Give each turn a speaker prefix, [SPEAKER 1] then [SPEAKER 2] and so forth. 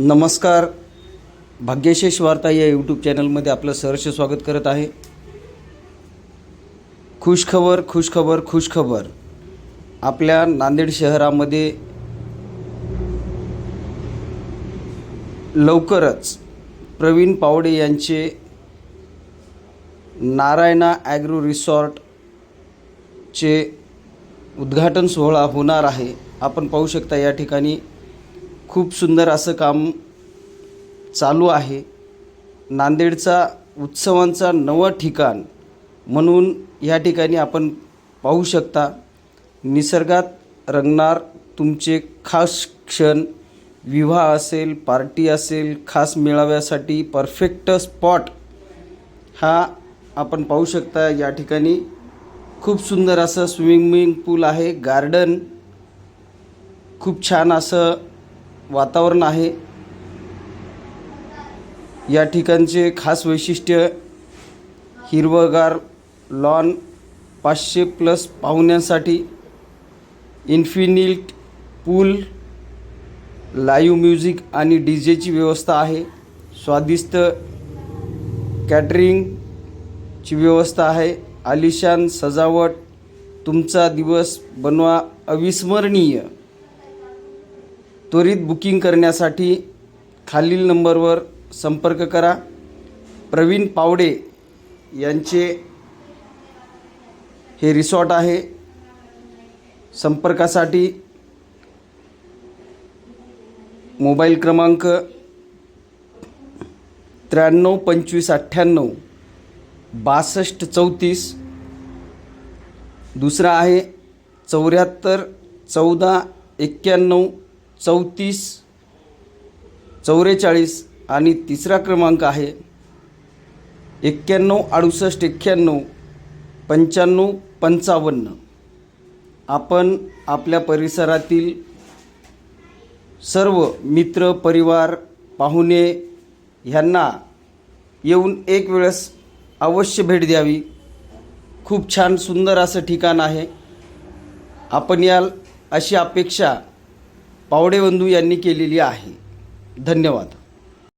[SPEAKER 1] नमस्कार. भाग्यशेष वार्ता या यूट्यूब चॅनलमध्ये आपलं सहर्ष स्वागत करत आहे. खुशखबर खुशखबर खुशखबर. आपल्या नांदेड शहरामध्ये लवकरच प्रवीण पावडे यांचे नारायणा ॲग्रो रिसॉर्टचे उद्घाटन सोहळा होणार आहे. आपण पाहू शकता या ठिकाणी खूप सुंदर असं काम चालू आहे. नांदेडचा उत्सवांचा नवं ठिकाण म्हणून या ठिकाणी आपण पाहू शकता. निसर्गात रंगणार तुमचे खास क्षण. विवाह असेल पार्टी असेल खास मेळाव्यासाठी परफेक्ट स्पॉट हा आपण पाहू शकता. या ठिकाणी खूप सुंदर असं स्विमिंग पूल आहे. गार्डन खूप छान असं वातावरण आहे. या ठिकाणचे खास वैशिष्ट्य हिरवगार लॉन पाचशे प्लस पाहुण्यांसाठी इन्फिनिट पूल लाईव्ह म्युझिक आणि डी जेची व्यवस्था आहे. स्वादिष्ट कॅटरिंगची व्यवस्था आहे. आलिशान सजावट तुमचा दिवस बनवा अविस्मरणीय. त्वरित बुकिंग करण्यासाठी खालील नंबरवर संपर्क करा. प्रवीण पावडे यांचे हे रिसॉर्ट आहे. संपर्कासाठी मोबाईल क्रमांक त्र्याण्णव पंचवीस अठ्ठ्याण्णव बासष्ट चौतीस. दुसरा आहे चौऱ्याहत्तर चौदा एक्क्याण्णव चौतीस चौवेचाळीस आणि तिसरा क्रमांक आहे. एक्क्याण्णव अडुसष्ट एक्क्याण्णव पंच्याण्णव पंचावन्न. आपण आपल्या परिसरातील सर्व मित्र परिवार पाहुणे ह्यांना येऊन एक वेळेस अवश्य भेट द्यावी. खूप छान सुंदर असं ठिकाण आहे. आपण याल अशी अपेक्षा पावडेबंधू यांनी केलेली आहे. धन्यवाद.